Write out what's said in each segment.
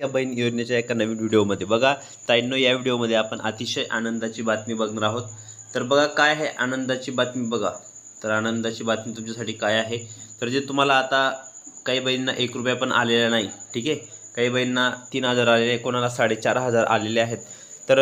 या बहीण योजनेच्या एका नवीन व्हिडिओमध्ये. बघा ताईंनो या व्हिडिओमध्ये आपण अतिशय आनंदाची बातमी बघणार आहोत. तर बघा काय आहे आनंदाची बातमी बघा. तर आनंदाची बातमी तुमच्यासाठी काय आहे? तर जे तुम्हाला आता काही बहिणींना एक रुपया पण आलेला नाही ठीक आहे? काही बहिणींना तीन हजार आलेले कोणाला साडेचार हजार आलेले आहेत. तर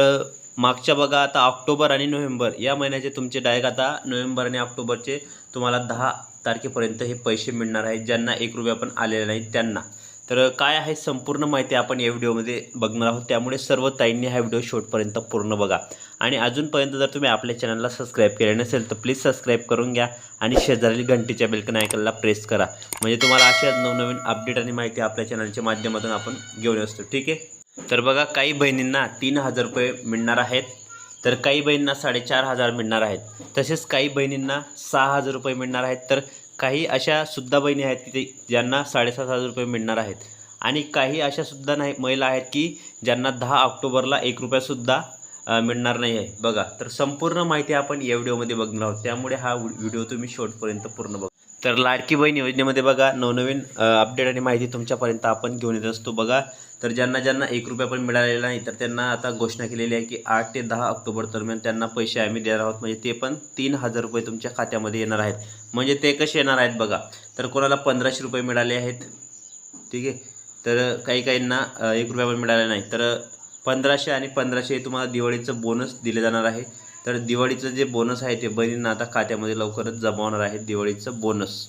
मागच्या बघा आता ऑक्टोबर आणि नोव्हेंबर या महिन्याचे तुमचे डायरेक्ट आता नोव्हेंबर आणि ऑक्टोबरचे तुम्हाला दहा तारखेपर्यंत हे पैसे मिळणार आहेत ज्यांना एक रुपया पण आलेला नाही त्यांना. तर काय आहे संपूर्ण माहिती आपण या व्हिडिओमध्ये बघणार आहोत. त्यामुळे सर्व ताईंनी हा व्हिडिओ शेवटपर्यंत पूर्ण बघा. आणि अजूनपर्यंत जर तुम्ही आपल्या चॅनलला सबस्क्राईब केले नसेल तर प्लीज सबस्क्राईब करून घ्या आणि शेजारील घंटीच्या बेलकन आयकनला प्रेस करा. म्हणजे तुम्हाला अशाच नवनवीन अपडेट आणि माहिती आपल्या चॅनलच्या माध्यमातून आपण घेऊन असतो. ठीक आहे? तर बघा काही बहिणींना तीन हजार रुपये मिळणार आहेत. तर काही बहिणींना साडेचार हजार मिळणार आहेत. तसेच काही बहिणींना सहा हजार रुपये मिळणार आहेत. तर काही अशा सुद्धा बहिणी आहेत तिथे ज्यांना साडेसात हजार रुपये मिळणार आहेत. आणि काही अशा सुद्धा नाही महिला आहेत की ज्यांना दहा ऑक्टोबरला एक रुपयासुद्धा मिळणार नाही आहे. बघा तर संपूर्ण माहिती आपण या व्हिडिओमध्ये बघणार आहोत. त्यामुळे हा व्हिडिओ तुम्ही शेवटपर्यंत पूर्ण बघा. तर लाडकी बहीण योजनेमध्ये बघा नवनवीन अपडेट आणि माहिती तुमच्यापर्यंत आपण घेऊन येत असतो बघा. तर ज्यांना ज्यांना एक रुपया पण मिळालेला नाही तर त्यांना आता घोषणा केलेली आहे की आठ ते दहा ऑक्टोबर दरम्यान त्यांना पैसे आम्ही देणार आहोत. म्हणजे ते पण तीन हजार रुपये तुमच्या खात्यामध्ये येणार आहेत. म्हणजे ते कसे येणार आहेत बघा. तर कोणाला पंधराशे रुपये मिळाले आहेत ठीक आहे. तर काही काहींना एक रुपया पण मिळाला नाही. तर पंधराशे आणि पंधराशे तुम्हाला दिवाळीचं बोनस दिले जाणार आहे. तर दिवाळीचं जे बोनस आहे ते बहिणींना आता खात्यामध्ये लवकरच जमा होणार आहे दिवाळीचं बोनस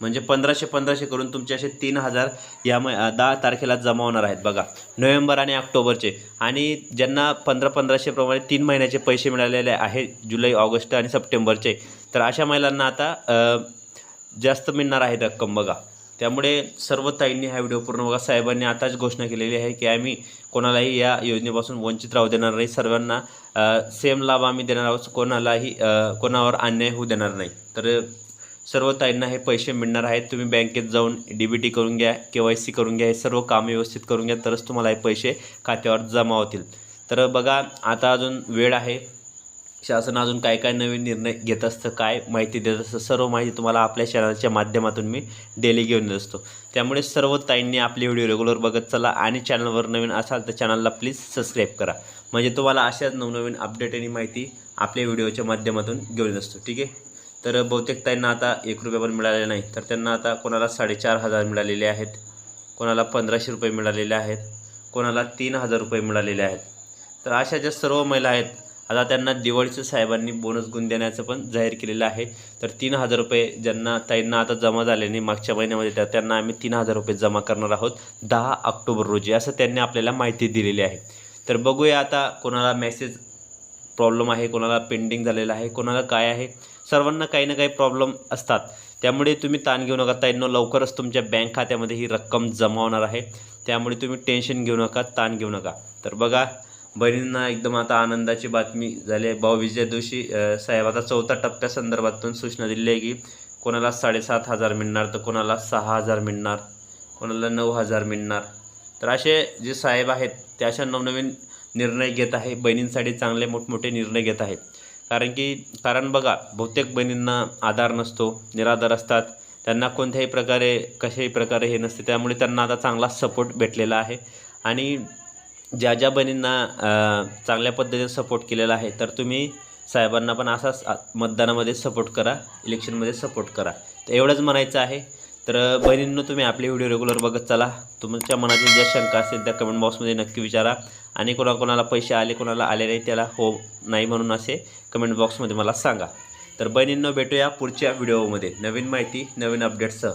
म्हणजे पंधराशे पंधराशे करून तुमचे असे तीन हजार या मै दहा तारखेला जमा होणार आहेत. बघा नोव्हेंबर आणि ऑक्टोबरचे. आणि ज्यांना पंधरा पंधराशेप्रमाणे तीन महिन्याचे पैसे मिळालेले आहे जुलै ऑगस्ट आणि सप्टेंबरचे. तर अशा महिलांना आता जास्त मिळणार आहे रक्कम बघा. त्यामुळे सर्व ताईंनी हा व्हिडिओ पूर्ण बघा. साहेबांनी आताच घोषणा केलेली आहे की आम्ही कोणालाही या योजनेपासून वंचित राहू देणार नाही. सर्वांना सेम लाभ आम्ही देणार आहोत. कोणालाही कोणावर अन्याय होऊ देणार नाही. तर सर्व ताईंना हे पैसे मिळणार आहेत. तुम्ही बँकेत जाऊन डी बी टी करून घ्या के वाय सी करून घ्या हे सर्व काम व्यवस्थित करून घ्या. तरच तुम्हाला हे पैसे खात्यावर जमा होतील. तर बघा आता अजून वेळ आहे. शासन अजून काय काय नवीन निर्णय घेत असतं काय माहिती देत असतं सर्व माहिती तुम्हाला आपल्या चॅनलच्या माध्यमातून मी डेली घेऊन येत असतो. त्यामुळे सर्व ताईंनी आपले व्हिडिओ रेग्युलर बघत चला आणि चॅनलवर नवीन असाल तर चॅनलला प्लीज सबस्क्राईब करा. म्हणजे तुम्हाला अशाच नवनवीन अपडेट आणि माहिती आपल्या व्हिडिओच्या माध्यमातून घेऊन येत असतो. ठीक आहे? तर बहुतेक ताईंना आता एक रुपये पण मिळाले नाही. तर त्यांना आता कोणाला साडेचार हजार मिळालेले आहेत कोणाला पंधराशे रुपये मिळालेले आहेत कोणाला तीन हजार रुपये मिळालेले आहेत. तर अशा ज्या सर्व महिला आहेत आता त्यांना दिवाळीचं साहेबांनी बोनस गुण देण्याचं पण जाहीर केलेलं आहे. तर तीन हजार रुपये ज्यांना ताईंना आता जमा झाले नाही मागच्या महिन्यामध्ये त्या त्यांना आम्ही तीन हजार रुपये जमा करणार आहोत दहा ऑक्टोबर रोजी असं त्यांनी आपल्याला माहिती दिलेली आहे. तर बघूया आता कोणाला मेसेज प्रॉब्लेम आहे कोणाला पेंडिंग झालेलं आहे कोणाला काय आहे. सर्वांना काही ना काही प्रॉब्लेम असतात. त्यामुळे तुम्ही ताण घेऊ नका. ताईंनो लवकरच तुमच्या बँक खात्यामध्ये ही रक्कम जमा होणार आहे. त्यामुळे तुम्ही टेन्शन घेऊ नका ताण घेऊ नका. तर बघा बहिणींना एकदम आता आनंदाची बातमी झाली आहे. भाऊ विजय अ, साहेब आता चौथ्या टप्प्यासंदर्भातून सूचना दिली आहे की कोणाला साडेसात हजार मिळणार तर कोणाला सहा हजार मिळणार कोणाला नऊ हजार मिळणार. तर असे जे साहेब आहेत ते अशा नवनवीन निर्णय घेत आहे. बहिणींसाठी चांगले मोठमोठे निर्णय घेत आहेत. कारण की कारण बघा बहुतेक बहिणींना आधार नसतो निराधार असतात. त्यांना कोणत्याही प्रकारे कशाही प्रकारे हे नसते. त्यामुळे त्यांना आता चांगला सपोर्ट भेटलेला आहे. आणि ज्या ज्या बहिणींना चांगल्या पद्धतीने सपोर्ट केलेला आहे तर तुम्ही साहेबांना पण असाच मतदानामध्ये सपोर्ट करा इलेक्शनमध्ये सपोर्ट करा. तर एवढंच म्हणायचं आहे. तर बहिणींनो तुम्ही आपले व्हिडिओ रेग्युलर बघत चला. तुमच्या मनातील ज्या शंका असतील त्या कमेंट बॉक्समध्ये नक्की विचारा. आणि कोणा कोणाला पैसे आले कोणाला आले नाही त्याला हो नाही म्हणून असे कमेंट बॉक्समध्ये मला सांगा. तर बहिणींनो भेटूया पुढच्या व्हिडिओमध्ये नवीन माहिती नवीन अपडेटसह